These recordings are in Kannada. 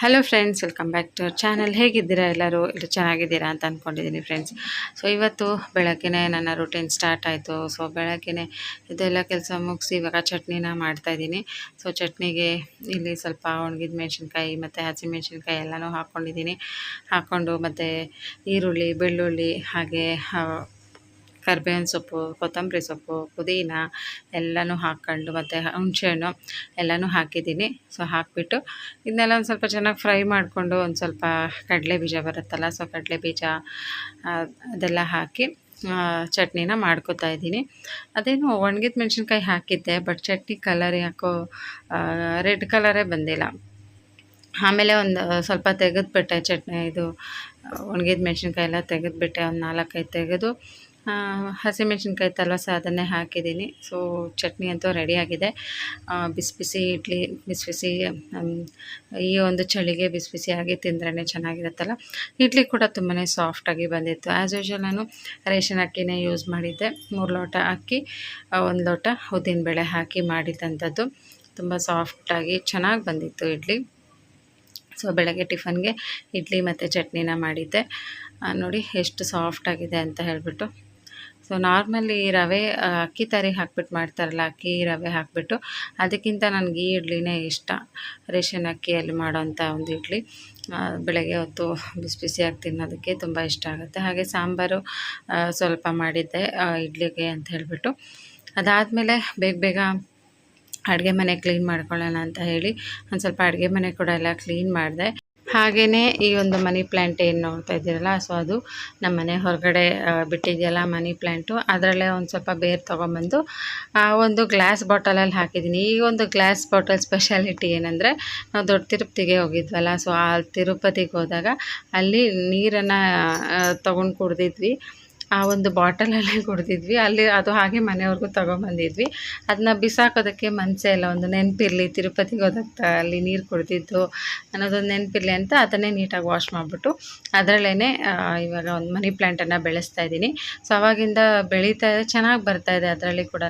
Hello friends welcome back to our channel ಹೇಗಿದ್ದೀರಾ ಎಲ್ಲರೂ? ಇಲ್ಲಿ ಚೆನ್ನಾಗಿದ್ದೀರಾ ಅಂತ ಅಂದ್ಕೊಂಡಿದ್ದೀನಿ ಫ್ರೆಂಡ್ಸ್ ಸೊ ಇವತ್ತು ಬೆಳಗ್ಗೆನೇ ನನ್ನ ರೂಟೀನ್ ಸ್ಟಾರ್ಟ್ ಆಯಿತು. ಸೊ ಬೆಳಗ್ಗೆನೇ ಇದೆಲ್ಲ ಕೆಲಸ ಮುಗಿಸಿ ಇವಾಗ ಚಟ್ನಿನ ಮಾಡ್ತಾಯಿದ್ದೀನಿ ಸೊ ಚಟ್ನಿಗೆ ಇಲ್ಲಿ ಸ್ವಲ್ಪ ಒಣಗಿದ ಮೆಣಸಿನ್ಕಾಯಿ ಮತ್ತು ಹಸಿಮೆಣಸಿನ್ಕಾಯಿ ಎಲ್ಲನೂ ಹಾಕ್ಕೊಂಡಿದ್ದೀನಿ ಹಾಕ್ಕೊಂಡು ಮತ್ತು ಈರುಳ್ಳಿ, ಬೆಳ್ಳುಳ್ಳಿ ಹಾಗೆ ಕರ್ಬೇವಿನ ಸೊಪ್ಪು, ಕೊತ್ತಂಬರಿ ಸೊಪ್ಪು, ಪುದೀನ ಎಲ್ಲನೂ ಹಾಕ್ಕೊಂಡು ಮತ್ತು ಹುಣಸೆಹಣ್ಣು ಎಲ್ಲನೂ ಹಾಕಿದ್ದೀನಿ. ಸೊ ಹಾಕಿಬಿಟ್ಟು ಇದನ್ನೆಲ್ಲ ಒಂದು ಸ್ವಲ್ಪ ಚೆನ್ನಾಗಿ ಫ್ರೈ ಮಾಡಿಕೊಂಡು ಒಂದು ಸ್ವಲ್ಪ ಕಡಲೆ ಬೀಜ ಬರುತ್ತಲ್ಲ ಸೊ ಕಡಲೆ ಬೀಜ ಅದೆಲ್ಲ ಹಾಕಿ ಚಟ್ನಿನ ಮಾಡ್ಕೋತಾ ಇದ್ದೀನಿ. ಅದೇನು ಒಣಗಿದ ಮೆಣಸಿನ್ಕಾಯಿ ಹಾಕಿದ್ದೆ ಬಟ್ ಚಟ್ನಿ ಕಲರ್ ಯಾಕೋ ರೆಡ್ ಕಲರೇ ಬಂದಿಲ್ಲ. ಆಮೇಲೆ ಒಂದು ಸ್ವಲ್ಪ ತೆಗೆದುಬಿಟ್ಟೆ ಚಟ್ನಿ, ಇದು ಒಣಗಿದ ಮೆಣಸಿನ್ಕಾಯಿ ಎಲ್ಲ ತೆಗೆದುಬಿಟ್ಟೆ, ಒಂದು ನಾಲ್ಕೈದು ತೆಗೆದು ಹಸಿಮೆಣ್ಸಿನ್ಕಾಯಿ ತಲಸ ಅದನ್ನೇ ಹಾಕಿದ್ದೀನಿ. ಸೊ ಚಟ್ನಿ ಅಂತೂ ರೆಡಿಯಾಗಿದೆ ಬಿಸಿ ಬಿಸಿ ಇಡ್ಲಿ ಬಿಸಿ ಬಿಸಿ ಈ ಒಂದು ಚಳಿಗೆ ಬಿಸಿ ಬಿಸಿಯಾಗಿ ತಿಂದ್ರೇ ಚೆನ್ನಾಗಿರುತ್ತಲ್ಲ. ಇಡ್ಲಿ ಕೂಡ ತುಂಬಾ ಸಾಫ್ಟಾಗಿ ಬಂದಿತ್ತು. ಆ್ಯಸ್ ಯೂಶ್ವಲ್ ನಾನು ರೇಷನ್ ಅಕ್ಕಿನೇ ಯೂಸ್ ಮಾಡಿದ್ದೆ. ಮೂರು ಲೋಟ ಅಕ್ಕಿ ಒಂದು ಲೋಟ ಉದ್ದಿನಬೇಳೆ ಹಾಕಿ ಮಾಡಿದಂಥದ್ದು ತುಂಬ ಸಾಫ್ಟಾಗಿ ಚೆನ್ನಾಗಿ ಬಂದಿತ್ತು ಇಡ್ಲಿ. ಸೊ ಬೆಳಗ್ಗೆ ಟಿಫನ್ಗೆ ಇಡ್ಲಿ ಮತ್ತು ಚಟ್ನಿನ ಮಾಡಿದ್ದೆ. ನೋಡಿ, ಎಷ್ಟು ಸಾಫ್ಟಾಗಿದೆ ಅಂತ ಹೇಳಿಬಿಟ್ಟು. ಸೊ ನಾರ್ಮಲಿ ರವೆ ಅಕ್ಕಿ ತರಿ ಹಾಕ್ಬಿಟ್ಟು ಮಾಡ್ತಾರಲ್ಲ, ಅಕ್ಕಿ ರವೆ ಹಾಕಿಬಿಟ್ಟು ಅದಕ್ಕಿಂತ ನನಗೆ ಈ ಇಡ್ಲಿನೇ ಇಷ್ಟ. ರೇಷನ್ ಅಕ್ಕಿಯಲ್ಲಿ ಮಾಡೋವಂಥ ಒಂದು ಇಡ್ಲಿ ಬೆಳಗ್ಗೆ ಹೊತ್ತು ಬಿಸಿ ಬಿಸಿಯಾಗಿ ತಿನ್ನೋದಕ್ಕೆ ತುಂಬ ಇಷ್ಟ ಆಗುತ್ತೆ. ಹಾಗೆ ಸಾಂಬಾರು ಸ್ವಲ್ಪ ಮಾಡಿದ್ದೆ ಇಡ್ಲಿಗೆ ಅಂತ ಹೇಳಿಬಿಟ್ಟು. ಅದಾದಮೇಲೆ ಬೇಗ ಬೇಗ ಅಡುಗೆ ಮನೆ ಕ್ಲೀನ್ ಮಾಡ್ಕೊಳ್ಳೋಣ ಅಂತ ಹೇಳಿ ಒಂದು ಸ್ವಲ್ಪ ಅಡುಗೆ ಮನೆ ಕೂಡ ಎಲ್ಲ ಕ್ಲೀನ್ ಮಾಡಿದೆ. ಹಾಗೆಯೇ ಈ ಒಂದು ಮನಿ ಪ್ಲ್ಯಾಂಟ್ ಏನು ನೋಡ್ತಾ ಇದ್ದೀರಲ್ಲ ಸೊ ಅದು ನಮ್ಮ ಮನೆ ಹೊರಗಡೆ ಬಿಟ್ಟಿದೆಯಲ್ಲ ಮನಿ ಪ್ಲ್ಯಾಂಟು ಅದರಲ್ಲೇ ಒಂದು ಸ್ವಲ್ಪ ಬೇರು ತೊಗೊಂಬಂದು ಆ, ಒಂದು ಗ್ಲಾಸ್ ಬಾಟಲಲ್ಲಿ ಹಾಕಿದ್ದೀನಿ ಈ ಒಂದು ಗ್ಲಾಸ್ ಬಾಟಲ್ ಸ್ಪೆಷಾಲಿಟಿ ಏನಂದರೆ ನಾವು ದೊಡ್ಡ ತಿರುಪತಿಗೆ ಹೋಗಿದ್ವಲ್ಲ ಸೊ ಆ ತಿರುಪತಿಗೆ ಹೋದಾಗ ಅಲ್ಲಿ ನೀರನ್ನು ತೊಗೊಂಡು ಕುಡ್ದಿದ್ವಿ. ಆ ಒಂದು ಬಾಟಲಲ್ಲೇ ಕುಡ್ದಿದ್ವಿ. ಅಲ್ಲಿ ಅದು ಹಾಗೆ ಮನೆಯವ್ರಿಗೂ ತೊಗೊಂಬಂದಿದ್ವಿ. ಅದನ್ನ ಬಿಸಾಕೋದಕ್ಕೆ ಮನಸ್ಸೇ ಇಲ್ಲ ಒಂದು ನೆನಪಿರಲಿ ತಿರುಪತಿಗೆ ಹೋದಾಗ ಅಲ್ಲಿ ನೀರು ಕುಡ್ದಿದ್ದು ಅನ್ನೋದೊಂದು ನೆನಪಿರಲಿ ಅಂತ ಅದನ್ನೇ ನೀಟಾಗಿ ವಾಶ್ ಮಾಡಿಬಿಟ್ಟು ಅದರಲ್ಲೇ ಇವಾಗ ಒಂದು ಮನಿ ಪ್ಲ್ಯಾಂಟನ್ನು ಬೆಳೆಸ್ತಾ ಇದ್ದೀನಿ. ಸೊ ಅವಾಗಿಂದ ಬೆಳೀತಾ ಇದೆ ಚೆನ್ನಾಗಿ ಬರ್ತಾ ಇದೆ ಅದರಲ್ಲಿ ಕೂಡ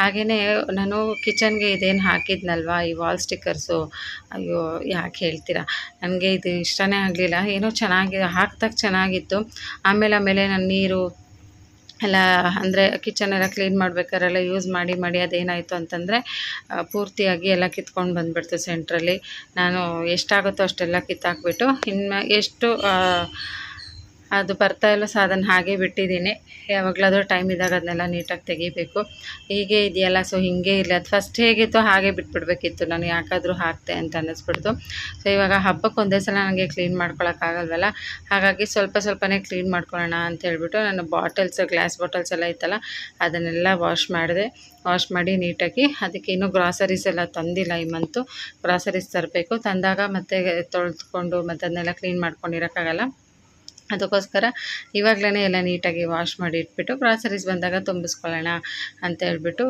ಹಾಗೆಯೇ ನಾನು ಕಿಚನ್ಗೆ ಇದೇನು ಹಾಕಿದ್ನಲ್ವ, ಈ ವಾಲ್ ಸ್ಟಿಕ್ಕರ್ಸು ಅಯ್ಯೋ, ಯಾಕೆ ಹೇಳ್ತೀರಾ? ನನಗೆ ಇದು ಇಷ್ಟನೇ ಆಗಲಿಲ್ಲ. ಏನೋ ಚೆನ್ನಾಗಿ, ಹಾಕ್ದಾಗ ಚೆನ್ನಾಗಿತ್ತು. ಆಮೇಲೆ ಆಮೇಲೆ ನಾನು ನೀರು ಎಲ್ಲ ಅಂದರೆ ಕಿಚನ್ ಎಲ್ಲ ಕ್ಲೀನ್ ಮಾಡ್ಬೇಕಾರೆಲ್ಲ ಯೂಸ್ ಮಾಡಿ ಮಾಡಿ ಅದೇನಾಯಿತು ಅಂತಂದರೆ ಪೂರ್ತಿಯಾಗಿ ಎಲ್ಲ ಕಿತ್ಕೊಂಡು ಬಂದುಬಿಡ್ತು ಸೆಂಟ್ರಲ್ಲಿ ನಾನು ಎಷ್ಟಾಗುತ್ತೋ ಅಷ್ಟೆಲ್ಲ ಕಿತ್ತಾಕ್ಬಿಟ್ಟು, ಇನ್ನು ಎಷ್ಟು ಅದು ಬರ್ತಾ ಇಲ್ಲ, ಸೊ ಅದನ್ನು ಹಾಗೆ ಬಿಟ್ಟಿದ್ದೀನಿ. ಯಾವಾಗಲಾದರೂ ಟೈಮ್ ಇದ್ದಾಗ ಅದನ್ನೆಲ್ಲ ನೀಟಾಗಿ ತೆಗಿಬೇಕು. ಹೀಗೆ ಇದೆಯಲ್ಲ, ಸೊ ಹೀಗೆ ಇಲ್ಲ. ಅದು ಫಸ್ಟ್ ಹೇಗಿತ್ತು ಹಾಗೆ ಬಿಟ್ಬಿಡ್ಬೇಕಿತ್ತು. ನಾನು ಯಾಕಾದರೂ ಹಾಕ್ತೆ ಅಂತ ಅನ್ನಿಸ್ಬಿಡ್ತು. ಸೊ ಇವಾಗ ಹಬ್ಬಕ್ಕೆ ಒಂದೇ ಸಲ ನನಗೆ ಕ್ಲೀನ್ ಮಾಡ್ಕೊಳಕ್ಕಾಗಲ್ವಲ್ಲ ಹಾಗಾಗಿ ಸ್ವಲ್ಪ ಸ್ವಲ್ಪನೇ ಕ್ಲೀನ್ ಮಾಡ್ಕೊಳ್ಳೋಣ ಅಂತ ಹೇಳ್ಬಿಟ್ಟು ನಾನು ಬಾಟಲ್ಸ್ ಗ್ಲಾಸ್ ಬಾಟಲ್ಸ್ ಎಲ್ಲ ಇತ್ತಲ್ಲ, ಅದನ್ನೆಲ್ಲ ವಾಶ್ ಮಾಡಿದೆ. ವಾಶ್ ಮಾಡಿ ನೀಟಾಗಿ, ಅದಕ್ಕೆ ಇನ್ನೂ ಗ್ರಾಸರೀಸ್ ಎಲ್ಲ ತಂದಿಲ್ಲ ಈ ಮಂತು ಗ್ರಾಸರೀಸ್ ತರಬೇಕು. ತಂದಾಗ ಮತ್ತೆ ತೊಳೆದುಕೊಂಡು ಮತ್ತು ಅದನ್ನೆಲ್ಲ ಕ್ಲೀನ್ ಮಾಡ್ಕೊಂಡಿರೋಕ್ಕಾಗಲ್ಲ. ಅದಕ್ಕೋಸ್ಕರ ಇವಾಗಲೇ ಎಲ್ಲ ನೀಟಾಗಿ ವಾಶ್ ಮಾಡಿ ಇಟ್ಬಿಟ್ಟು ಗ್ರಾಸರೀಸ್ ಬಂದಾಗ ತುಂಬಿಸ್ಕೊಳ್ಳೋಣ ಅಂತ ಹೇಳ್ಬಿಟ್ಟು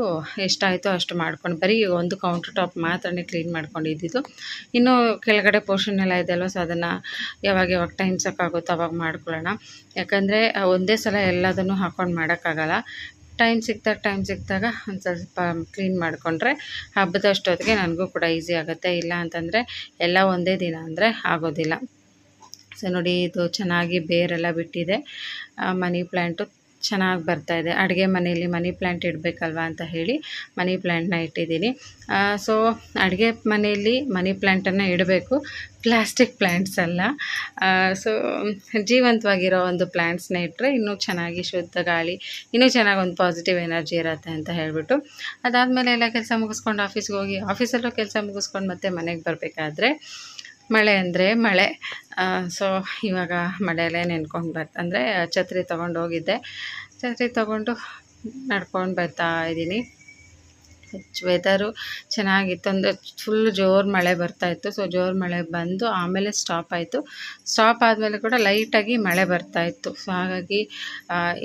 ಎಷ್ಟಾಯಿತೋ ಅಷ್ಟು ಮಾಡ್ಕೊಂಡು ಬರೀ ಒಂದು ಕೌಂಟರ್ ಟಾಪ್ ಮಾತ್ರ ಕ್ಲೀನ್ ಮಾಡ್ಕೊಂಡಿದ್ದಿದ್ದು. ಇನ್ನು ಕೆಳಗಡೆ ಪೋರ್ಷನ್ ಎಲ್ಲ ಇದೆಯಲ್ವ ಸೊ ಅದನ್ನು ಯಾವಾಗ ಯಾವಾಗ ಟೈಮ್ ಸಾಕಾಗುತ್ತೋ ಅವಾಗ ಮಾಡ್ಕೊಳ್ಳೋಣ. ಯಾಕಂದರೆ ಒಂದೇ ಸಲ ಎಲ್ಲದನ್ನು ಹಾಕ್ಕೊಂಡು ಮಾಡೋಕ್ಕಾಗಲ್ಲ. ಟೈಮ್ ಸಿಕ್ದಾಗ ಟೈಮ್ ಸಿಕ್ಕಿದಾಗ ಒಂದು ಸ್ವಲ್ಪ ಕ್ಲೀನ್ ಮಾಡಿಕೊಂಡ್ರೆ ಹಬ್ಬದಷ್ಟೊತ್ತಿಗೆ ನನಗೂ ಕೂಡ ಈಸಿ ಆಗುತ್ತೆ. ಇಲ್ಲ ಅಂತಂದರೆ ಎಲ್ಲ ಒಂದೇ ದಿನ ಅಂದರೆ ಆಗೋದಿಲ್ಲ. ಸೊ ನೋಡಿ, ಇದು ಚೆನ್ನಾಗಿ ಬೇರೆಲ್ಲ ಬಿಟ್ಟಿದೆ. ಮನಿ ಪ್ಲ್ಯಾಂಟು ಚೆನ್ನಾಗಿ ಬರ್ತಾ ಇದೆ. ಅಡುಗೆ ಮನೆಯಲ್ಲಿ ಮನಿ ಪ್ಲ್ಯಾಂಟ್ ಇಡಬೇಕಲ್ವಾ ಅಂತ ಹೇಳಿ ಮನಿ ಪ್ಲ್ಯಾಂಟ್ನ ಇಟ್ಟಿದ್ದೀನಿ. ಸೊ ಅಡುಗೆ ಮನೆಯಲ್ಲಿ ಮನಿ ಪ್ಲ್ಯಾಂಟನ್ನು ಇಡಬೇಕು. ಪ್ಲಾಸ್ಟಿಕ್ ಪ್ಲ್ಯಾಂಟ್ಸ್ ಅಲ್ಲ. ಸೊ ಜೀವಂತವಾಗಿರೋ ಒಂದು ಪ್ಲ್ಯಾಂಟ್ಸ್ನ ಇಟ್ಟರೆ ಇನ್ನೂ ಚೆನ್ನಾಗಿ ಶುದ್ಧ ಗಾಳಿ, ಇನ್ನೂ ಚೆನ್ನಾಗಿ ಒಂದು ಪಾಸಿಟಿವ್ ಎನರ್ಜಿ ಇರುತ್ತೆ ಅಂತ ಹೇಳಿಬಿಟ್ಟು. ಅದಾದಮೇಲೆ ಎಲ್ಲ ಕೆಲಸ ಮುಗಿಸ್ಕೊಂಡು ಆಫೀಸ್ಗೆ ಹೋಗಿ, ಆಫೀಸಲ್ಲೂ ಕೆಲಸ ಮುಗಿಸ್ಕೊಂಡು ಮತ್ತೆ ಮನೆಗೆ ಬರಬೇಕಾದ್ರೆ ಮಳೆ ಅಂದರೆ ಮಳೆ. ಸೊ ಇವಾಗ ಮಳೆಯಲ್ಲೇ ನೆನ್ಕೊಂಡು ಬರ್ತ ಅಂದರೆ ಛತ್ರಿ ತೊಗೊಂಡು ಹೋಗಿದ್ದೆ. ಛತ್ರಿ ತೊಗೊಂಡು ನಡ್ಕೊಂಡು ಬರ್ತಾ ಇದ್ದೀನಿ. ವೆದರು ಚೆನ್ನಾಗಿತ್ತು ಅಂದರೆ ಫುಲ್ ಜೋರು ಮಳೆ ಬರ್ತಾಯಿತ್ತು ಸೊ ಜೋರು ಮಳೆ ಬಂದು ಆಮೇಲೆ ಸ್ಟಾಪ್ ಆಯಿತು. ಸ್ಟಾಪ್ ಆದಮೇಲೆ ಕೂಡ ಲೈಟಾಗಿ ಮಳೆ ಬರ್ತಾಯಿತ್ತು ಸೊ ಹಾಗಾಗಿ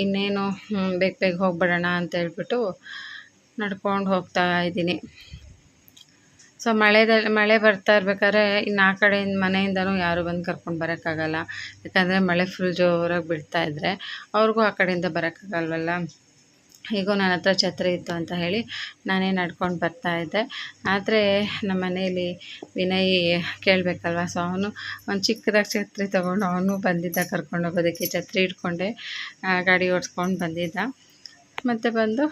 ಇನ್ನೇನು ಬೇಗ ಬೇಗ ಹೋಗ್ಬಿಡೋಣ ಅಂತ ಹೇಳ್ಬಿಟ್ಟು ನಡ್ಕೊಂಡು ಹೋಗ್ತಾ ಇದ್ದೀನಿ. ಸೊ ಮಳೆದಲ್ಲಿ ಮಳೆ ಬರ್ತಾ ಇರ್ಬೇಕಾದ್ರೆ ಇನ್ನು ಆ ಕಡೆಯಿಂದ ಮನೆಯಿಂದನೂ ಯಾರು ಬಂದು ಕರ್ಕೊಂಡು ಬರೋಕ್ಕಾಗಲ್ಲ. ಯಾಕಂದರೆ ಮಳೆ ಫುಲ್ ಜೋರಾಗಿ ಬಿಡ್ತಾ ಇದ್ದರೆ ಅವ್ರಿಗೂ ಆ ಕಡೆಯಿಂದ ಬರೋಕ್ಕಾಗಲ್ವಲ್ಲ. ಹೀಗೂ ನನ್ನ ಹತ್ರ ಛತ್ರಿ ಇತ್ತು ಅಂತ ಹೇಳಿ ನಾನೇ ನಡ್ಕೊಂಡು ಬರ್ತಾ ಇದ್ದೆ. ಆದರೆ ನಮ್ಮ ಮನೆಯಲ್ಲಿ ವಿನಯ್ ಕೇಳಬೇಕಲ್ವ? ಸೊ ಅವನು, ಒಂದು ಚಿಕ್ಕದಾಗಿ ಛತ್ರಿ ತೊಗೊಂಡು ಅವನು ಬಂದಿದ್ದ, ಕರ್ಕೊಂಡು ಹೋಗೋದಕ್ಕೆ ಛತ್ರಿ ಇಟ್ಕೊಂಡೆ ಗಾಡಿ ಓಡಿಸ್ಕೊಂಡು ಬಂದಿದ್ದ. ಮತ್ತು ಬಂದು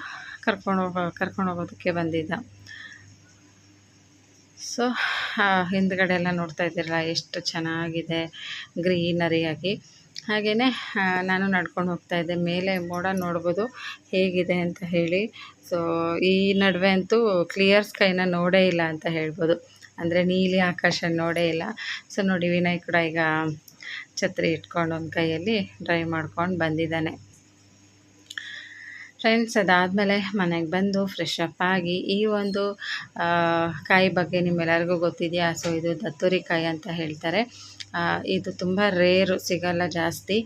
ಕರ್ಕೊಂಡು ಹೋಗೋ, ಕರ್ಕೊಂಡು ಹೋಗೋದಕ್ಕೆ ಬಂದಿದ್ದ. ಸೊ ಹಿಂದ್ಗಡೆ ಎಲ್ಲ ನೋಡ್ತಾ ಇದ್ದೀರಲ್ಲ, ಎಷ್ಟು ಚೆನ್ನಾಗಿದೆ ಗ್ರೀನರಿಯಾಗಿ ಹಾಗೆಯೇ ನಾನು ನಡ್ಕೊಂಡು ಹೋಗ್ತಾ ಇದ್ದೆ. ಮೇಲೆ ಮೋಡ ನೋಡ್ಬೋದು ಹೇಗಿದೆ ಅಂತ ಹೇಳಿ. ಸೊ ಈ ನಡುವೆ ಅಂತೂ ಕ್ಲಿಯರ್ ಸ್ಕೈನ ನೋಡೇ ಇಲ್ಲ ಅಂತ ಹೇಳ್ಬೋದು. ಅಂದರೆ ನೀಲಿ ಆಕಾಶ ನೋಡೇ ಇಲ್ಲ. ಸೊ ನೋಡಿ, ವಿನಯ್ ಕೂಡ ಈಗ ಛತ್ರಿ ಇಟ್ಕೊಂಡು ಒಂದು ಕೈಯಲ್ಲಿ ಡ್ರೈವ್ ಮಾಡ್ಕೊಂಡು ಬಂದಿದ್ದಾನೆ. ಫ್ರೆಂಡ್ಸ್ ಅದಾದಮೇಲೆ ಮನೆಗೆ ಬಂದು ಫ್ರೆಶ್ ಅಪ್ ಆಗಿ ಈ ಒಂದು ಕಾಯಿ ಬಗ್ಗೆ ನಿಮ್ಮೆಲ್ಲರಿಗೂ ಗೊತ್ತಿದೆಯಾ? ಸೊ ಇದು ದತ್ತೂರಿ ಕಾಯಿ ಅಂತ ಹೇಳ್ತಾರೆ. ಇದು ತುಂಬ ರೇರು ಸಿಗಲ್ಲ ಜಾಸ್ತಿ.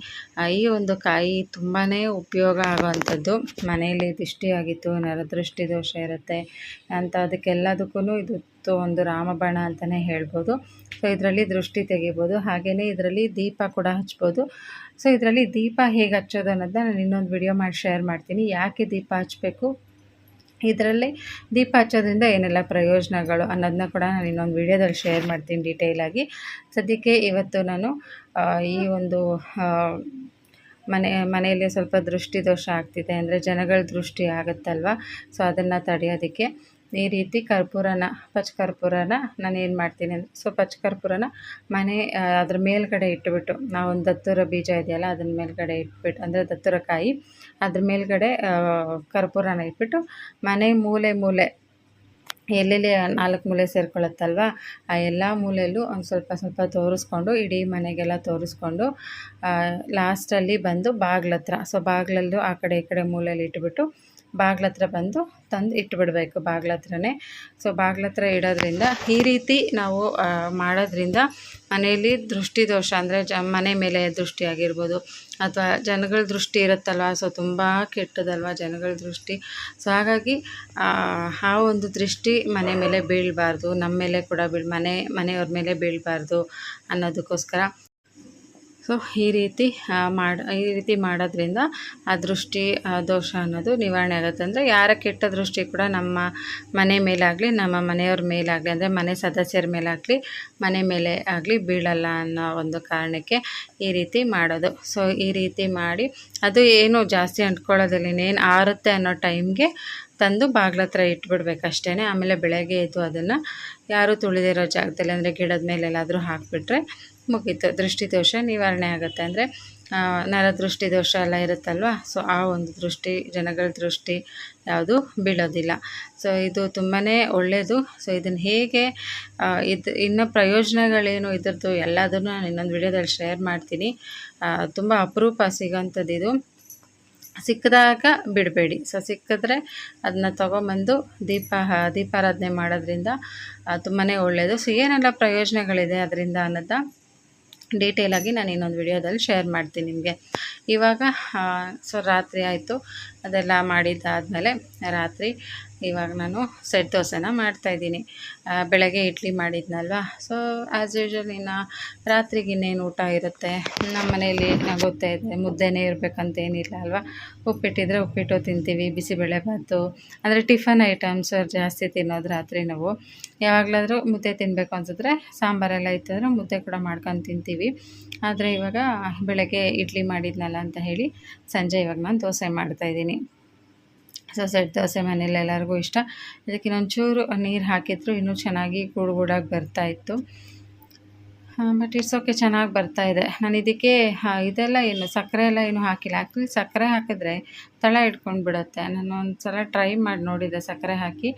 ಈ ಒಂದು ಕಾಯಿ ತುಂಬಾ ಉಪಯೋಗ ಆಗೋವಂಥದ್ದು. ಮನೆಯಲ್ಲಿ ದೃಷ್ಟಿ ಆಗಿತ್ತು ನರದೃಷ್ಟಿ ದೋಷ ಇರುತ್ತೆ ಅಂತ ಅದಕ್ಕೆಲ್ಲದಕ್ಕೂ ಇದು ಒಂದು ರಾಮಬಾಣ ಅಂತಲೇ ಹೇಳ್ಬೋದು. ಸೊ ಇದರಲ್ಲಿ ದೃಷ್ಟಿ ತೆಗಿಬೋದು. ಹಾಗೆಯೇ ಇದರಲ್ಲಿ ದೀಪ ಕೂಡ ಹಚ್ಬೋದು. ಸೊ ಇದರಲ್ಲಿ ದೀಪ ಹೇಗೆ ಹಚ್ಚೋದು ಅನ್ನೋದನ್ನ ನಾನು ಇನ್ನೊಂದು ವಿಡಿಯೋ ಮಾಡಿ ಶೇರ್ ಮಾಡ್ತೀನಿ. ಯಾಕೆ ದೀಪ ಹಚ್ಚಬೇಕು? ಇದರಲ್ಲಿ ದೀಪ ಹಚ್ಚೋದ್ರಿಂದ ಏನೆಲ್ಲ ಪ್ರಯೋಜನಗಳು ಅನ್ನೋದನ್ನ ಕೂಡ ನಾನು ಇನ್ನೊಂದು ವಿಡಿಯೋದಲ್ಲಿ ಶೇರ್ ಮಾಡ್ತೀನಿ ಡೀಟೇಲಾಗಿ ಸದ್ಯಕ್ಕೆ ಇವತ್ತು ನಾನು ಈ ಒಂದು ಮನೆ, ಮನೆಯಲ್ಲಿ ಸ್ವಲ್ಪ ದೃಷ್ಟಿ ದೋಷ ಆಗ್ತಿದೆ ಅಂದರೆ ಜನಗಳ ದೃಷ್ಟಿ ಆಗುತ್ತಲ್ವ? ಸೊ ಅದನ್ನು ತಡೆಯೋದಕ್ಕೆ ಈ ರೀತಿ ಕರ್ಪೂರನ ಪಚ್ಚ ಕರ್ಪೂರನ ನಾನು ಏನು ಮಾಡ್ತೀನಿ ಅಂದರೆ ಸೊ ಪಚ್ಚ ಕರ್ಪೂರನ ಮನೆ ಅದ್ರ ಮೇಲ್ಗಡೆ ಇಟ್ಬಿಟ್ಟು ಒಂದು ದತ್ತೂರ ಬೀಜ ಇದೆಯಲ್ಲ ಅದನ್ನ ಮೇಲ್ಗಡೆ ಇಟ್ಬಿಟ್ಟು ಅಂದರೆ ದತ್ತೂರ ಕಾಯಿ, ಅದ್ರ ಮೇಲ್ಗಡೆ ಕರ್ಪೂರನ ಇಟ್ಬಿಟ್ಟು ಮನೆ ಮೂಲೆ ಮೂಲೆ, ಎಲ್ಲೆಲ್ಲಿ ನಾಲ್ಕು ಮೂಲೆ ಸೇರ್ಕೊಳ್ಳುತ್ತಲ್ವ ಆ ಎಲ್ಲ ಮೂಲೆಯಲ್ಲೂ ಒಂದು ಸ್ವಲ್ಪ ಸ್ವಲ್ಪ ತೋರಿಸ್ಕೊಂಡು, ಇಡೀ ಮನೆಗೆಲ್ಲ ತೋರಿಸ್ಕೊಂಡು ಲಾಸ್ಟಲ್ಲಿ ಬಂದು ಬಾಗ್ಲತ್ರ ಸೊ ಬಾಗ್ಲಲ್ಲೂ ಆ ಕಡೆ ಈ ಕಡೆ ಮೂಲೆಯಲ್ಲಿ ಇಟ್ಬಿಟ್ಟು ಬಾಗ್ಲ ಹತ್ರ ಬಂದು ತಂದು ಇಟ್ಬಿಡಬೇಕು ಬಾಗ್ಲ ಹತ್ರನೇ. ಸೊ ಬಾಗ್ಲ ಹತ್ರ ಇಡೋದ್ರಿಂದ ಈ ರೀತಿ ನಾವು ಮಾಡೋದ್ರಿಂದ ಮನೆಯಲ್ಲಿ ದೃಷ್ಟಿ ದೋಷ ಅಂದರೆ ಜ, ಮನೆ ಮೇಲೆ ದೃಷ್ಟಿ ಆಗಿರ್ಬೋದು. ಅಥವಾ ಜನಗಳ ದೃಷ್ಟಿ ಇರುತ್ತಲ್ವ? ಸೊ ತುಂಬ ಕೆಟ್ಟದಲ್ವ ಜನಗಳ ದೃಷ್ಟಿ? ಸೊ ಹಾಗಾಗಿ ಆ ಒಂದು ದೃಷ್ಟಿ ಮನೆ ಮೇಲೆ ಬೀಳಬಾರ್ದು. ನಮ್ಮ ಮೇಲೆ ಕೂಡ ಬೀಳ್, ಮನೆ, ಮನೆಯವ್ರ ಮೇಲೆ ಬೀಳಬಾರ್ದು ಅನ್ನೋದಕ್ಕೋಸ್ಕರ. ಸೊ ಈ ರೀತಿ ಮಾಡಿ, ಈ ರೀತಿ ಮಾಡೋದ್ರಿಂದ ಆ ದೃಷ್ಟಿ ದೋಷ ಅನ್ನೋದು ನಿವಾರಣೆ ಆಗುತ್ತೆ. ಅಂದರೆ ಯಾರ ಕೆಟ್ಟ ದೃಷ್ಟಿ ಕೂಡ ನಮ್ಮ ಮನೆ ಮೇಲಾಗಲಿ, ನಮ್ಮ ಮನೆಯವ್ರ ಮೇಲಾಗಲಿ, ಅಂದರೆ ಮನೆ ಸದಸ್ಯರ ಮೇಲಾಗಲಿ, ಮನೆ ಮೇಲೆ ಆಗಲಿ ಬೀಳಲ್ಲ ಅನ್ನೋ ಒಂದು ಕಾರಣಕ್ಕೆ ಈ ರೀತಿ ಮಾಡೋದು. ಸೊ ಈ ರೀತಿ ಮಾಡಿ, ಅದು ಏನು ಜಾಸ್ತಿ ಅಂಟ್ಕೊಳ್ಳೋದಿಲ್ಲ, ಇನ್ನೇನು ಆರುತ್ತೆ ಅನ್ನೋ ಟೈಮ್ಗೆ ತಂದು ಬಾಗ್ಲ ಹತ್ರ ಇಟ್ಬಿಡ್ಬೇಕು ಅಷ್ಟೇ ಆಮೇಲೆ ಬೆಳಗ್ಗೆ ಎದ್ದು ಅದನ್ನು ಯಾರೂ ತುಳಿದಿರೋ ಜಾಗದಲ್ಲಿ, ಅಂದರೆ ಗಿಡದ ಮೇಲೆ ಎಲ್ಲಾದರೂ ಹಾಕಿಬಿಟ್ರೆ ಮುಗೀತು. ದೃಷ್ಟಿ ದೋಷ ನಿವಾರಣೆ ಆಗುತ್ತೆ. ಅಂದರೆ ನರದೃಷ್ಟಿ ದೋಷ ಎಲ್ಲ ಇರುತ್ತಲ್ವ? ಸೊ, ಆ ಒಂದು ದೃಷ್ಟಿ, ಜನಗಳ ದೃಷ್ಟಿ ಯಾವುದು ಬೀಳೋದಿಲ್ಲ. ಸೊ, ಇದು ತುಂಬಾ ಒಳ್ಳೆಯದು ಸೊ, ಇದನ್ನು ಹೇಗೆ ಇದು, ಇನ್ನು ಪ್ರಯೋಜನಗಳೇನು ಇದ್ರದ್ದು ಎಲ್ಲದನ್ನು ನಾನು ಇನ್ನೊಂದು ವಿಡಿಯೋದಲ್ಲಿ ಶೇರ್ ಮಾಡ್ತೀನಿ. ತುಂಬ ಅಪರೂಪ ಸಿಗೋಂಥದ್ದು ಇದು. ಸಿಕ್ಕಿದಾಗ ಬಿಡಬೇಡಿ. ಸೊ, ಸಿಕ್ಕಿದ್ರೆ ಅದನ್ನ ತೊಗೊಂಬಂದು ದೀಪ, ದೀಪಾರಾಧನೆ ಮಾಡೋದ್ರಿಂದ ತುಂಬಾ ಒಳ್ಳೆಯದು ಸೊ, ಏನೆಲ್ಲ ಪ್ರಯೋಜನಗಳಿದೆ ಅದರಿಂದ ಅನ್ನೋದ? ಡೀಟೇಲಾಗಿ ನಾನು ಇನ್ನೊಂದು ವಿಡಿಯೋದಲ್ಲಿ ಶೇರ್ ಮಾಡ್ತೀನಿ ನಿಮಗೆ. ಇವಾಗ ಸೊ ರಾತ್ರಿ ಆಯಿತು. ಅದೆಲ್ಲ ಮಾಡಿದ್ದಾದಮೇಲೆ ರಾತ್ರಿ ಇವಾಗ ನಾನು ಸೆಟ್ ದೋಸೆನ ಮಾಡ್ತಾಯಿದ್ದೀನಿ. ಬೆಳಗ್ಗೆ ಇಡ್ಲಿ ಮಾಡಿದ್ನಲ್ವ? ಸೊ ಆ್ಯಸ್ ಯೂಶ್ವಲ್ ಇನ್ನು ರಾತ್ರಿಗೆ ಇನ್ನೇನು ಊಟ ಇರುತ್ತೆ? ನಮ್ಮ ಮನೆಯಲ್ಲಿ ಗೊತ್ತೇ ಇದೆ. ಮುದ್ದೆನೇ ಇರಬೇಕಂತ ಏನಿಲ್ಲ ಅಲ್ವಾ? ಉಪ್ಪಿಟ್ಟಿದ್ರೆ ಉಪ್ಪಿಟ್ಟು ತಿಂತೀವಿ. ಬಿಸಿಬೇಳೆಭಾತು ಅಂದರೆ ಟಿಫನ್ ಐಟಮ್ಸ್ ಜಾಸ್ತಿ ತಿನ್ನೋದು ರಾತ್ರಿ ನಾವು. ಯಾವಾಗಲಾದರೂ ಮುದ್ದೆ ತಿನ್ನಬೇಕು ಅನ್ಸಿದ್ರೆ ಸಾಂಬಾರೆಲ್ಲ ಇತ್ತಂದ್ರೆ ಮುದ್ದೆ ಕೂಡ ಮಾಡ್ಕೊಂಡು ತಿಂತೀವಿ. ಆದರೆ ಇವಾಗ ಬೆಳಗ್ಗೆ ಇಡ್ಲಿ ಮಾಡಿದ್ನಲ್ಲ ಅಂತ ಹೇಳಿ ಸಂಜೆ ಇವಾಗ ನಾನು ದೋಸೆ ಮಾಡ್ತಾಯಿದ್ದೀನಿ. ಸೊ ಸೆಟ್ ದೋಸೆ ಮನೇಲಿ ಎಲ್ಲರಿಗೂ ಇಷ್ಟ. ಇದಕ್ಕೆ ಇನ್ನೊಂಚೂರು ನೀರು ಹಾಕಿದ್ರು ಇನ್ನೂ ಚೆನ್ನಾಗಿ ಗೂಡು ಗೂಡಾಗಿ ಬರ್ತಾಯಿತ್ತು ಬಟ್ ಇಟ್ಸ್ ಓಕೆ ಚೆನ್ನಾಗಿ ಬರ್ತಾ ಇದೆ. ನಾನು ಇದಕ್ಕೆ ಇದೆಲ್ಲ ಏನು, ಸಕ್ಕರೆ ಎಲ್ಲ ಏನು ಹಾಕಿಲ್ಲ. ಆ್ಯಕ್ಚುಲಿ ಸಕ್ಕರೆ ಹಾಕಿದ್ರೆ ತಳ ಹಿಡ್ಕೊಂಡು ಬಿಡುತ್ತೆ ನಾನು ಒಂದು ಸಲ ಟ್ರೈ ಮಾಡಿ ನೋಡಿದೆ ಸಕ್ಕರೆ ಹಾಕಿ.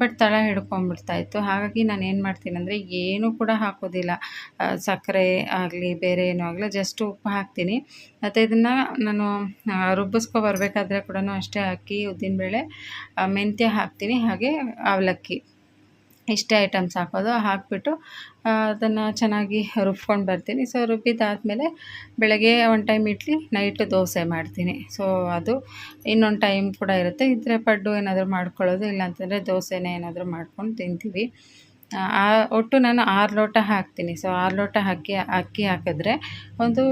ಬಟ್ ತಳ ಹಿಡ್ಕೊಂಡ್ಬಿಡ್ತಾ ಇತ್ತು. ಹಾಗಾಗಿ ನಾನು ಏನು ಮಾಡ್ತೀನಿ ಅಂದರೆ ಏನೂ ಕೂಡ ಹಾಕೋದಿಲ್ಲ. ಸಕ್ಕರೆ ಆಗಲಿ, ಬೇರೆ ಏನೂ ಆಗಲಿ ಜಸ್ಟ್ ಉಪ್ಪು ಹಾಕ್ತೀನಿ. ಮತ್ತು ಇದನ್ನು ನಾನು ರುಬ್ಬಿಸ್ಕೊ ಬರಬೇಕಾದ್ರೆ ಕೂಡ ಅಷ್ಟೇ ಅಕ್ಕಿ ಉದ್ದಿನಬೇಳೆ ಬೇಳೆ ಮೆಂತ್ಯ ಹಾಕ್ತೀನಿ. ಹಾಗೆ ಅವಲಕ್ಕಿ. ಇಷ್ಟೇ ಐಟಮ್ಸ್ ಹಾಕೋದು, ಹಾಕಿಬಿಟ್ಟು ಅದನ್ನು ಚೆನ್ನಾಗಿ ರುಬ್ಕೊಂಡು ಬರ್ತೀನಿ. ಸೊ ರುಬ್ಬಿದ್ದಾದಮೇಲೆ ಬೆಳಗ್ಗೆ ಒಂದು ಟೈಮ್ ಇಡ್ಲಿ ನೈಟು ದೋಸೆ ಮಾಡ್ತೀನಿ. ಸೊ ಅದು ಇನ್ನೊಂದು ಟೈಮ್ ಕೂಡ ಇರುತ್ತೆ. ಇದ್ದರೆ ಪಡ್ಡು ಏನಾದರೂ ಮಾಡ್ಕೊಳ್ಳೋದು, ಇಲ್ಲಾಂತಂದರೆ ದೋಸೆನೇ ಏನಾದರೂ ಮಾಡ್ಕೊಂಡು ತಿಂತೀವಿ. ಆ ಒಟ್ಟು ನಾನು ಆರು ಲೋಟ ಹಾಕ್ತೀನಿ. ಸೊ ಆರು ಲೋಟ ಹಾಕಿ ಅಕ್ಕಿ ಹಾಕಿದ್ರೆ ಒಂದು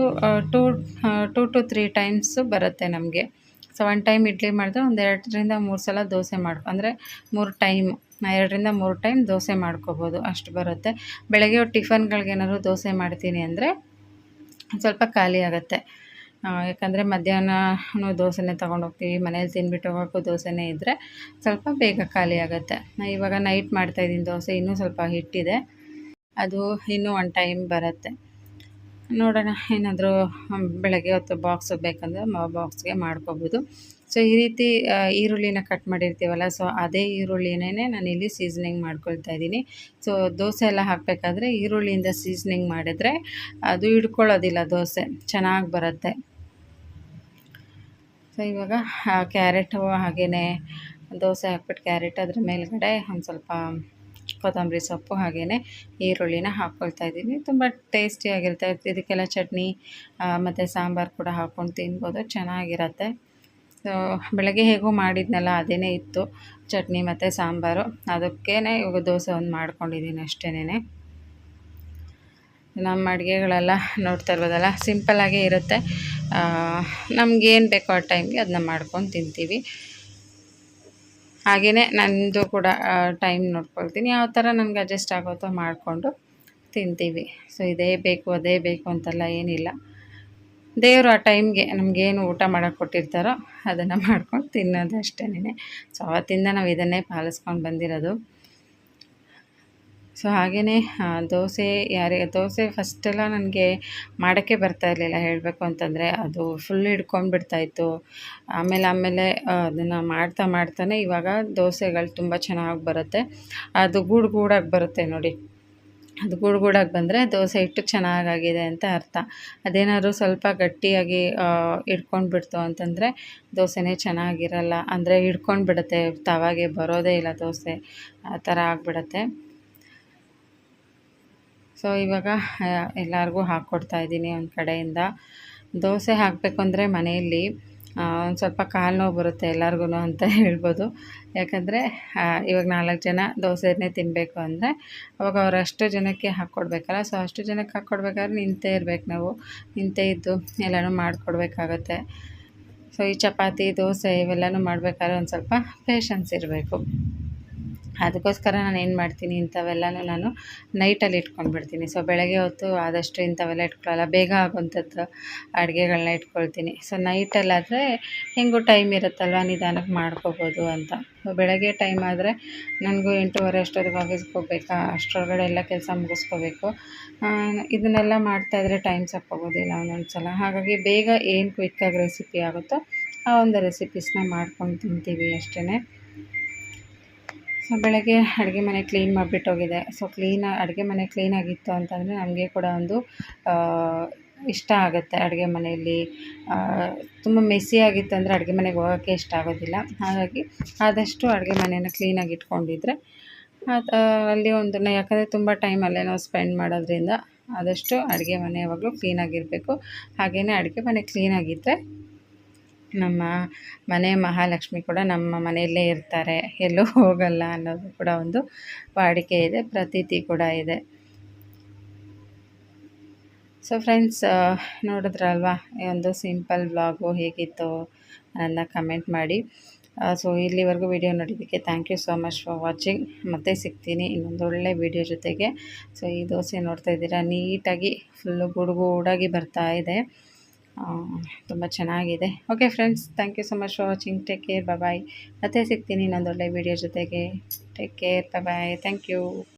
two two to three times ಬರುತ್ತೆ ನಮಗೆ. ಸೊ ಒನ್ ಟೈಮ್ ಇಡ್ಲಿ ಮಾಡಿದ್ರೆ ಒಂದು ಎರಡರಿಂದ ಮೂರು ಸಲ ದೋಸೆ ಮಾಡ್ಕೊ, ಅಂದರೆ ಮೂರು ಟೈಮ್ ಎರಡರಿಂದ ಮೂರು ಟೈಮ್ ದೋಸೆ ಮಾಡ್ಕೋಬೋದು, ಅಷ್ಟು ಬರುತ್ತೆ. ಬೆಳಗ್ಗೆ ಟಿಫನ್ಗಳಿಗೇನಾದ್ರು ದೋಸೆ ಮಾಡ್ತೀನಿ ಅಂದರೆ ಸ್ವಲ್ಪ ಖಾಲಿ ಆಗುತ್ತೆ. ಯಾಕಂದರೆ ಮಧ್ಯಾಹ್ನ ದೋಸೆನೇ ತೊಗೊಂಡು ಹೋಗ್ತೀವಿ ಮನೇಲಿ ತಿನ್ಬಿಟ್ಟು ಹೋಗೋಕ್ಕೂ ದೋಸೆನೇ ಇದ್ದರೆ ಸ್ವಲ್ಪ ಬೇಗ ಖಾಲಿ ಆಗುತ್ತೆ. ಇವಾಗ ನೈಟ್ ಮಾಡ್ತಾಯಿದ್ದೀನಿ ದೋಸೆ, ಇನ್ನೂ ಸ್ವಲ್ಪ ಹಿಟ್ಟಿದೆ. ಅದು ಇನ್ನೂ ಒಂದು ಟೈಮ್ ಬರುತ್ತೆ. ನೋಡೋಣ, ಏನಾದರೂ ಬೆಳಗ್ಗೆ ಹೊತ್ತು ಬಾಕ್ಸ್ ಬೇಕಂದರೆ ಬಾಕ್ಸ್ಗೆ ಮಾಡ್ಕೋಬೋದು. ಸೊ ಈ ರೀತಿ ಈರುಳ್ಳಿನ ಕಟ್ ಮಾಡಿರ್ತೀವಲ್ಲ ಸೊ ಅದೇ ಈರುಳ್ಳಿನೇ ನಾನಿಲ್ಲಿ ಸೀಸನಿಂಗ್ ಮಾಡ್ಕೊಳ್ತಾ ಇದ್ದೀನಿ. ಸೊ ದೋಸೆ ಎಲ್ಲ ಹಾಕಬೇಕಾದ್ರೆ ಈರುಳ್ಳಿಯಿಂದ ಸೀಸನಿಂಗ್ ಮಾಡಿದ್ರೆ ಅದು ಹಿಡ್ಕೊಳ್ಳೋದಿಲ್ಲ ದೋಸೆ, ಚೆನ್ನಾಗಿ ಬರುತ್ತೆ. ಸೊ ಇವಾಗ ಕ್ಯಾರೆಟು ಹಾಗೆಯೇ ದೋಸೆ ಹಾಕ್ಬಿಟ್ಟು ಕ್ಯಾರೆಟ್ ಅದ್ರ ಮೇಲ್ಗಡೆ ಒಂದು ಸ್ವಲ್ಪ ಕೊತ್ತಂಬರಿ ಸೊಪ್ಪು ಹಾಗೆಯೇ ಈರುಳ್ಳಿನ ಹಾಕ್ಕೊಳ್ತಾ ಇದ್ದೀನಿ. ತುಂಬ ಟೇಸ್ಟಿಯಾಗಿರುತ್ತೆ ಇದಕ್ಕೆಲ್ಲ ಚಟ್ನಿ ಮತ್ತು ಸಾಂಬಾರು ಕೂಡ ಹಾಕ್ಕೊಂಡು ತಿನ್ಬೋದು. ಚೆನ್ನಾಗಿರತ್ತೆ. ಸೊ ಬೆಳಗ್ಗೆ ಹೇಗೂ ಮಾಡಿದ್ನಲ್ಲ ಅದೇ ಇತ್ತು. ಚಟ್ನಿ ಮತ್ತು ಸಾಂಬಾರು. ಅದಕ್ಕೇ ಇವಾಗ ದೋಸೆ ಒಂದು ಮಾಡ್ಕೊಂಡಿದ್ದೀನಿ ಅಷ್ಟೇನೆ ನಮ್ಮ ಅಡುಗೆಗಳೆಲ್ಲ ನೋಡ್ತಾ ಇರ್ಬೋದಲ್ಲ ಸಿಂಪಲ್ಲಾಗೇ ಇರುತ್ತೆ. ನಮಗೇನು ಬೇಕೋ ಆ ಟೈಮ್ಗೆ ಅದನ್ನ ಮಾಡ್ಕೊಂಡು ತಿಂತೀವಿ. ಹಾಗೆಯೇ ನನ್ನದು ಕೂಡ ಟೈಮ್ ನೋಡ್ಕೊಳ್ತೀನಿ. ಯಾವ ಥರ ನನಗೆ ಅಡ್ಜಸ್ಟ್ ಆಗುತ್ತೋ ಮಾಡಿಕೊಂಡು ತಿಂತೀವಿ. ಸೊ ಇದೇ ಬೇಕು, ಅದೇ ಬೇಕು ಅಂತೆಲ್ಲ ಏನಿಲ್ಲ. ದೇವರು ಆ ಟೈಮ್ಗೆ ನಮಗೇನು ಊಟ ಮಾಡೋಕೆ ಕೊಟ್ಟಿರ್ತಾರೋ ಅದನ್ನು ಮಾಡ್ಕೊಂಡು ತಿನ್ನೋದು ಅಷ್ಟೇನೆ. ಸೊ ಅವತ್ತಿಂದ ನಾವು ಇದನ್ನೇ ಪಾಲಿಸ್ಕೊಂಡು ಬಂದಿರೋದು. ಸೊ ಹಾಗೆಯೇ ದೋಸೆ ಯಾರಿಗೆ ದೋಸೆ ಫಸ್ಟೆಲ್ಲ ನನಗೆ ಮಾಡೋಕ್ಕೆ ಬರ್ತಾ ಇರಲಿಲ್ಲ. ಹೇಳಬೇಕು ಅಂತಂದರೆ ಅದು ಫುಲ್ ಹಿಡ್ಕೊಂಡ್ಬಿಡ್ತಾಯಿತ್ತು ಆಮೇಲೆ ಆಮೇಲೆ ಅದನ್ನು ಮಾಡ್ತಾ ಮಾಡ್ತಾನೆ ಇವಾಗ ದೋಸೆಗಳು ತುಂಬ ಚೆನ್ನಾಗಿ ಬರುತ್ತೆ. ಅದು ಗೂಡು ಗೂಡಾಗಿ ಬರುತ್ತೆ ನೋಡಿ. ಅದು ಗೂಡು ಗೂಡಾಗಿ ಬಂದರೆ ದೋಸೆ ಹಿಟ್ಟು ಚೆನ್ನಾಗಾಗಿದೆ ಅಂತ ಅರ್ಥ. ಅದೇನಾದ್ರು ಸ್ವಲ್ಪ ಗಟ್ಟಿಯಾಗಿ ಹಿಡ್ಕೊಂಡು ಬಿಡ್ತು ಅಂತಂದರೆ ದೋಸೆನೇ ಚೆನ್ನಾಗಿರಲ್ಲ. ಅಂದರೆ ಹಿಡ್ಕೊಂಡು ಬಿಡುತ್ತೆ ತವಾಗೆ ಬರೋದೇ ಇಲ್ಲ ದೋಸೆ. ಆ ಥರ ಆಗಿಬಿಡತ್ತೆ. ಸೊ, ಇವಾಗ ಎಲ್ಲರಿಗೂ ಹಾಕ್ಕೊಡ್ತಾ ಇದ್ದೀನಿ ಒಂದು ಕಡೆಯಿಂದ. ದೋಸೆ ಹಾಕಬೇಕು ಅಂದರೆ ಮನೆಯಲ್ಲಿ ಒಂದು ಸ್ವಲ್ಪ ಕಾಲು ನೋವು ಬರುತ್ತೆ ಎಲ್ಲರಿಗೂ ಅಂತ ಹೇಳ್ಬೋದು. ಯಾಕಂದರೆ ಇವಾಗ ನಾಲ್ಕು ಜನ ದೋಸೆನೇ ತಿನ್ನಬೇಕು ಅಂದರೆ, ಅವಾಗ ಅವ್ರು ಅಷ್ಟು ಜನಕ್ಕೆ ಹಾಕ್ಕೊಡ್ಬೇಕಲ್ಲ ಸೊ ಅಷ್ಟು ಜನಕ್ಕೆ ಹಾಕ್ಕೊಡ್ಬೇಕಾದ್ರೆ ನಿಂತೇ ಇರ್ಬೇಕು ನಾವು. ನಿಂತೇ ಇದ್ದು ಎಲ್ಲನೂ ಮಾಡಿಕೊಡ್ಬೇಕಾಗತ್ತೆ. ಸೊ ಈ ಚಪಾತಿ, ದೋಸೆ ಇವೆಲ್ಲನೂ ಮಾಡಬೇಕಾದ್ರೆ ಒಂದು ಸ್ವಲ್ಪ ಪೇಷನ್ಸ್ ಇರಬೇಕು. ಅದಕ್ಕೋಸ್ಕರ ನಾನು ಏನು ಮಾಡ್ತೀನಿ ಇಂಥವೆಲ್ಲನೂ ನಾನು ನೈಟಲ್ಲಿ ಇಟ್ಕೊಂಡ್ಬಿಡ್ತೀನಿ. ಸೊ ಬೆಳಗ್ಗೆ ಹೊತ್ತು ಆದಷ್ಟು ಇಂಥವೆಲ್ಲ ಇಟ್ಕೊಳ್ಳಲ್ಲ ಬೇಗ ಆಗುವಂಥದ್ದು ಅಡುಗೆಗಳನ್ನ ಇಟ್ಕೊಳ್ತೀನಿ. ಸೊ ನೈಟಲ್ಲಾದರೆ ಹೆಂಗೂ ಟೈಮ್ ಇರುತ್ತಲ್ವ? ನಿಧಾನಕ್ಕೆ ಮಾಡ್ಕೋಬೋದು ಅಂತ. ಬೆಳಗ್ಗೆ ಟೈಮ್ ಆದರೆ ನನಗೂ ಎಂಟೂವರೆ ಅಷ್ಟೊತ್ತಿಗೆ ಆಫೀಸ್ಗೆ ಹೋಗ್ಬೇಕಾ? ಅಷ್ಟರೊಳಗಡೆ ಎಲ್ಲ ಕೆಲಸ ಮುಗಿಸ್ಕೋಬೇಕು. ಇದನ್ನೆಲ್ಲ ಮಾಡ್ತಾಯಿದ್ರೆ ಟೈಮ್ ಸಾಕಾಗೋದಿಲ್ಲ ಒಂದೊಂದು ಸಲ ಹಾಗಾಗಿ ಬೇಗ ಏನು ಕ್ವಿಕ್ಕಾಗಿ ರೆಸಿಪಿ ಆಗುತ್ತೋ ಆ ಒಂದು ರೆಸಿಪೀಸ್ನ ಮಾಡ್ಕೊಂಡು ತಿಂತೀವಿ ಅಷ್ಟೇ ಸೊ ಬೆಳಗ್ಗೆ ಅಡುಗೆ ಮನೆ ಕ್ಲೀನ್ ಮಾಡಿಬಿಟ್ಟೋಗಿದೆ ಸೊ ಕ್ಲೀನ್ ಅಡುಗೆ ಮನೆ ಕ್ಲೀನಾಗಿತ್ತು ಅಂತಂದರೆ ನಮಗೆ ಕೂಡ ಒಂದು ಇಷ್ಟ ಆಗುತ್ತೆ ಅಡುಗೆ ಮನೆಯಲ್ಲಿ. ತುಂಬ ಮೆಸ್ಸಿಯಾಗಿತ್ತು ಅಂದರೆ ಅಡುಗೆ ಮನೆಗೆ ಹೋಗೋಕ್ಕೆ ಇಷ್ಟ ಆಗೋದಿಲ್ಲ. ಹಾಗಾಗಿ ಆದಷ್ಟು ಅಡುಗೆ ಮನೆಯನ್ನು ಕ್ಲೀನಾಗಿ ಇಟ್ಕೊಂಡಿದ್ರೆ ಅದು ಅಲ್ಲಿ ಒಂದು ಯಾಕಂದರೆ ತುಂಬ ಟೈಮ್ ಅಲ್ಲೇ ನಾವು ಸ್ಪೆಂಡ್ ಮಾಡೋದ್ರಿಂದ ಆದಷ್ಟು ಅಡುಗೆ ಮನೆ ಯಾವಾಗಲೂ ಕ್ಲೀನಾಗಿರಬೇಕು ಹಾಗೆಯೇ ಅಡುಗೆ ಮನೆ ಕ್ಲೀನಾಗಿದ್ದರೆ ನಮ್ಮ ಮನೆ ಮಹಾಲಕ್ಷ್ಮಿ ಕೂಡ ನಮ್ಮ ಮನೆಯಲ್ಲೇ ಇರ್ತಾರೆ. ಎಲ್ಲೂ ಹೋಗಲ್ಲ ಅನ್ನೋದು ಕೂಡ ಒಂದು ವಾಡಿಕೆ ಇದೆ, ಪ್ರತೀತಿ ಕೂಡ ಇದೆ. ಸೊ ಫ್ರೆಂಡ್ಸ್ ನೋಡಿದ್ರಲ್ವಾ, ಈ ಒಂದು ಸಿಂಪಲ್ ವ್ಲಾಗು ಹೇಗಿತ್ತು ನನ್ನ ಕಮೆಂಟ್ ಮಾಡಿ. ಸೊ ಇಲ್ಲಿವರೆಗೂ ವಿಡಿಯೋ ನೋಡಿದ್ದಕ್ಕೆ thank you so much for watching ಮತ್ತೆ ಸಿಗ್ತೀನಿ ಇನ್ನೊಂದು ಒಳ್ಳೆ ವಿಡಿಯೋ ಜೊತೆಗೆ. ಸೊ ಈ ದೋಸೆ ನೋಡ್ತಾ ಇದ್ದೀರಾ, ನೀಟಾಗಿ ಫುಲ್ಲು ಗುಡುಗೂಡಾಗಿ ಬರ್ತಾ ಇದೆ. ತುಂಬ ಚೆನ್ನಾಗಿದೆ. Okay friends thank you so much for watching take care bye ಮತ್ತೆ ಸಿಗ್ತೀನಿ ಒಳ್ಳೆ ವೀಡಿಯೋ ಜೊತೆಗೆ. Take care bye thank you